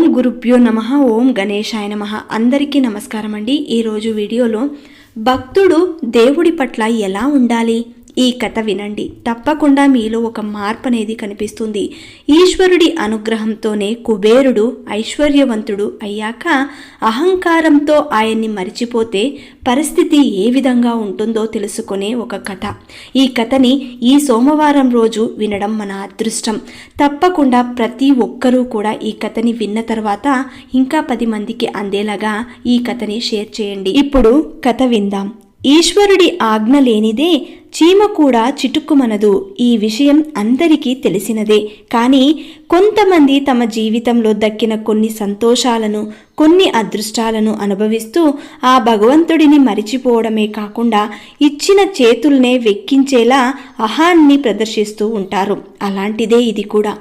ఓం గురుభ్యో నమ ఓం గణేశాయ నమ. అందరికీ నమస్కారం అండి ఈరోజు వీడియోలో భక్తుడు దేవుడి పట్ల ఎలా ఉండాలి? ఈ కథ వినండి. తప్పకుండా మీలో ఒక మార్పు అనేది కనిపిస్తుంది. ఈశ్వరుడి అనుగ్రహంతోనే కుబేరుడు ఐశ్వర్యవంతుడు అయ్యాక అహంకారంతో ఆయన్ని మరిచిపోతే పరిస్థితి ఏ విధంగా ఉంటుందో తెలుసుకునే ఒక కథ. ఈ కథని ఈ సోమవారం రోజు వినడం మన అదృష్టం. తప్పకుండా ప్రతి ఒక్కరూ కూడా ఈ కథని విన్న తర్వాత ఇంకా పది మందికి అందేలాగా ఈ కథని షేర్ చేయండి. ఇప్పుడు కథ విందాం. ఈశ్వరుడి ఆజ్ఞ లేనిదే చీమ కూడా చిటుక్కుమనదు. ఈ విషయం అందరికీ తెలిసినదే. కానీ కొంతమంది తమ జీవితంలో దక్కిన కొన్ని సంతోషాలను కొన్ని అదృష్టాలను అనుభవిస్తూ ఆ భగవంతుడిని మరిచిపోవడమే కాకుండా ఇచ్చిన చేతుల్నే వెక్కించేలా అహాన్ని ప్రదర్శిస్తూ ఉంటారు. అలాంటిదే ఇది కూడా.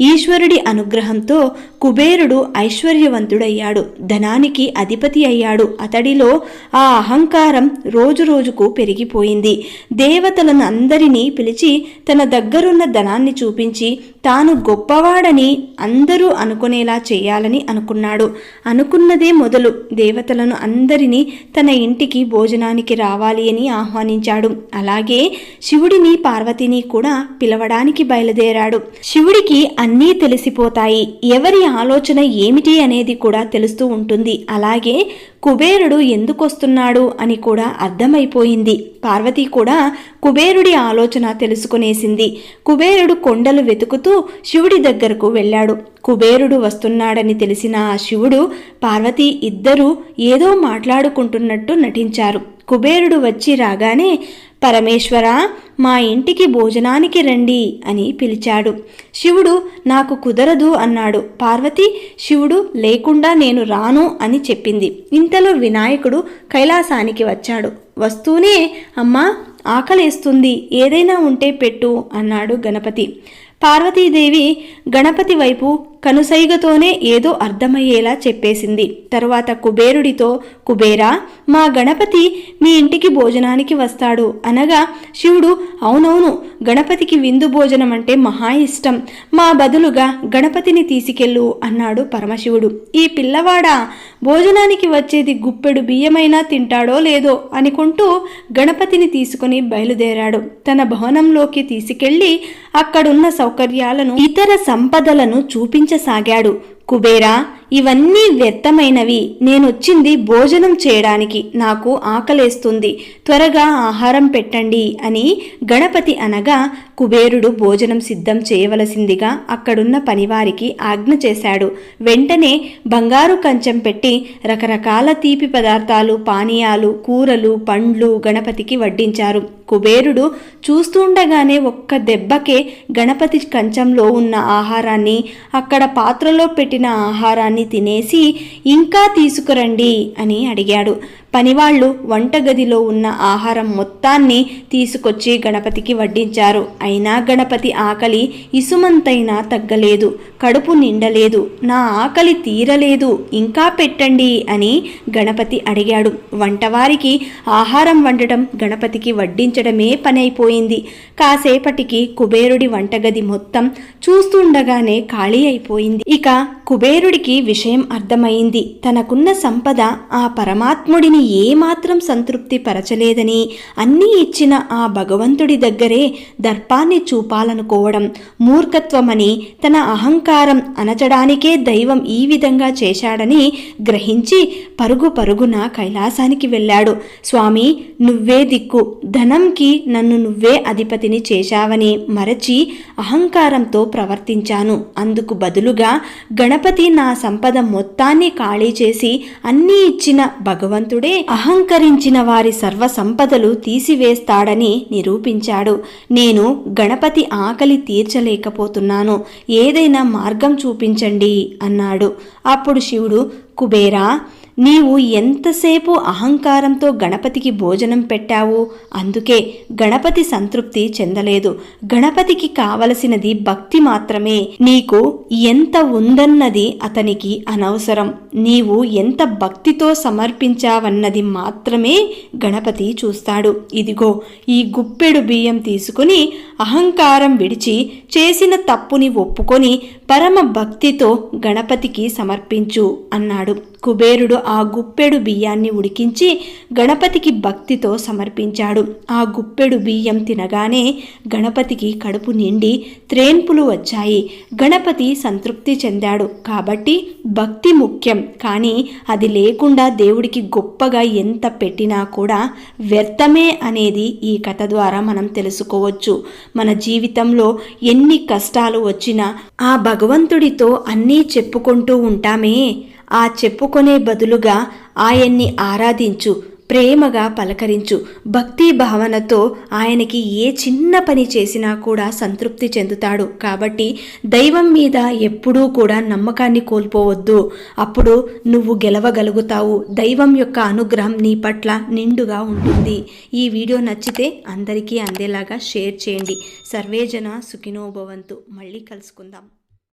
ఈశ్వరుడి అనుగ్రహంతో కుబేరుడు ఐశ్వర్యవంతుడయ్యాడు. ధనానికి అధిపతి అయ్యాడు. అతడిలో ఆ అహంకారం రోజు రోజుకు పెరిగిపోయింది. దేవతలను అందరినీ పిలిచి తన దగ్గరున్న ధనాన్ని చూపించి తాను గొప్పవాడని అందరూ అనుకునేలా చేయాలని అనుకున్నాడు. అను అనుకున్నదే మొదలు. దేవతలను అందరినీ తన ఇంటికి భోజనానికి రావాలి అని ఆహ్వానించాడు. అలాగే శివుడిని పార్వతిని కూడా పిలవడానికి బయలుదేరాడు. శివుడికి అన్నీ తెలిసిపోతాయి. ఎవరి ఆలోచన ఏమిటి అనేది కూడా తెలుస్తూ ఉంటుంది. అలాగే కుబేరుడు ఎందుకొస్తున్నాడు అని కూడా అర్థమైపోయింది. పార్వతి కూడా కుబేరుడి ఆలోచన తెలుసుకునేసింది. కుబేరుడు కొండలు వెతుకుతూ శివుడి దగ్గరకు వెళ్ళాడు. కుబేరుడు వస్తున్నాడని తెలిసిన ఆ శివుడు పార్వతి ఇద్దరూ ఏదో మాట్లాడుకుంటున్నట్టు నటించారు. కుబేరుడు వచ్చి రాగానే పరమేశ్వర మా ఇంటికి భోజనానికి రండి అని పిలిచాడు. శివుడు నాకు కుదరదు అన్నాడు. పార్వతి శివుడు లేకుండా నేను రాను అని చెప్పింది. ఇంతలో వినాయకుడు కైలాసానికి వచ్చాడు. వస్తూనే అమ్మా ఆకలేస్తుంది. ఏదైనా ఉంటే పెట్టు అన్నాడు గణపతి. పార్వతీదేవి గణపతి వైపు కనుసైగతోనే ఏదో అర్థమయ్యేలా చెప్పేసింది. తరువాత కుబేరుడితో కుబేరా మా గణపతి మీ ఇంటికి భోజనానికి వస్తాడు. అనగా శివుడు అవునవును గణపతికి విందు భోజనం అంటే మహా ఇష్టం. మా బదులుగా గణపతిని తీసుకెళ్ళు అన్నాడు పరమశివుడు. ఈ పిల్లవాడా భోజనానికి వచ్చేది గుప్పెడు బియ్యమైనా తింటాడో లేదో అనుకుంటూ గణపతిని తీసుకుని బయలుదేరాడు. తన భవనంలోకి తీసుకెళ్ళి అక్కడున్న సౌకర్యాలను ఇతర సంపదలను చూపించసాగాడు కుబేరా ఇవన్నీ వ్యర్థమైనవి. నేనొచ్చింది భోజనం చేయడానికి. నాకు ఆకలేస్తుంది. త్వరగా ఆహారం పెట్టండి అని గణపతి అనగా కుబేరుడు భోజనం సిద్ధం చేయవలసిందిగా అక్కడున్న పనివారికి ఆజ్ఞ చేశాడు. వెంటనే బంగారు కంచం పెట్టి రకరకాల తీపి పదార్థాలు పానీయాలు కూరలు పండ్లు గణపతికి వడ్డించారు. కుబేరుడు చూస్తుండగానే ఒక్క దెబ్బకే గణపతి కంచంలో ఉన్న ఆహారాన్ని అక్కడ పాత్రలో పెట్టిన ఆహారాన్ని తినేసి ఇంకా తీసుకురండి అని అడిగాడు. పనివాళ్ళు వంటగదిలో ఉన్న ఆహారం మొత్తాన్ని తీసుకొచ్చి గణపతికి వడ్డించారు. అయినా గణపతి ఆకలి ఇసుమంతైనా తగ్గలేదు. కడుపు నిండలేదు. నా ఆకలి తీరలేదు. ఇంకా పెట్టండి అని గణపతి అడిగాడు. వంటవారికి ఆహారం వండటం గణపతికి వడ్డించడమే పని అయిపోయింది కాసేపటికి కుబేరుడి వంటగది మొత్తం చూస్తుండగానే ఖాళీ అయిపోయింది. ఇక కుబేరుడికి విషయం అర్థమైంది. తనకున్న సంపద ఆ పరమాత్ముడిని ఏమాత్రం సంతృప్తి పరచలేదని అన్నీ ఇచ్చిన ఆ భగవంతుడి దగ్గరే దర్పాన్ని చూపాలనుకోవడం మూర్ఖత్వమని తన అహంకారం అనచడానికే దైవం ఈ విధంగా చేశాడని గ్రహించి పరుగు పరుగున కైలాసానికి వెళ్ళాడు. స్వామి నువ్వే దిక్కు. ధనంకి నన్ను నువ్వే అధిపతిని చేశావని మరచి అహంకారంతో ప్రవర్తించాను. అందుకు బదులుగా గణపతి నా సంపద మొత్తాన్ని ఖాళీ చేసి అన్నీ ఇచ్చిన భగవంతుడే అహంకరించిన వారి సర్వ సంపదలు తీసివేస్తాడని నిరూపించాడు. నేను గణపతి ఆకలి తీర్చలేకపోతున్నాను. ఏదైనా మార్గం చూపించండి అన్నాడు. అప్పుడు శివుడు కుబేరా నీవు ఎంతసేపు అహంకారంతో గణపతికి భోజనం పెట్టావు? అందుకే గణపతి సంతృప్తి చెందలేదు. గణపతికి కావలసినది భక్తి మాత్రమే. నీకు ఎంత ఉందన్నది అతనికి అనవసరం. నీవు ఎంత భక్తితో సమర్పించావన్నది మాత్రమే గణపతి చూస్తాడు. ఇదిగో ఈ గుప్పెడు బియ్యం తీసుకుని అహంకారం విడిచి చేసిన తప్పుని ఒప్పుకొని పరమ భక్తితో గణపతికి సమర్పించు అన్నాడు. కుబేరుడు ఆ గుప్పెడు బియ్యాన్ని ఉడికించి గణపతికి భక్తితో సమర్పించాడు. ఆ గుప్పెడు బియ్యం తినగానే గణపతికి కడుపు నిండి త్రేన్పులు వచ్చాయి. గణపతి సంతృప్తి చెందాడు. కాబట్టి భక్తి ముఖ్యం. కానీ అది లేకుండా దేవుడికి గొప్పగా ఎంత పెట్టినా కూడా వ్యర్థమే అనేది ఈ కథ ద్వారా మనం తెలుసుకోవచ్చు. మన జీవితంలో ఎన్ని కష్టాలు వచ్చినా ఆ భగవంతుడితో అన్నీ చెప్పుకుంటూ ఉంటామే. ఆ చెప్పుకునే బదులుగా ఆయన్ని ఆరాధించు ప్రేమగా పలకరించు. భక్తి భావనతో ఆయనకి ఏ చిన్న పని చేసినా కూడా సంతృప్తి చెందుతాడు. కాబట్టి దైవం మీద ఎప్పుడూ కూడా నమ్మకాన్ని కోల్పోవద్దు. అప్పుడు నువ్వు గెలవగలుగుతావు. దైవం యొక్క అనుగ్రహం నీ పట్ల నిండుగా ఉంటుంది. ఈ వీడియో నచ్చితే అందరికీ అందేలాగా షేర్ చేయండి. సర్వేజన సుఖినోభవంతు మళ్ళీ కలుసుకుందాం.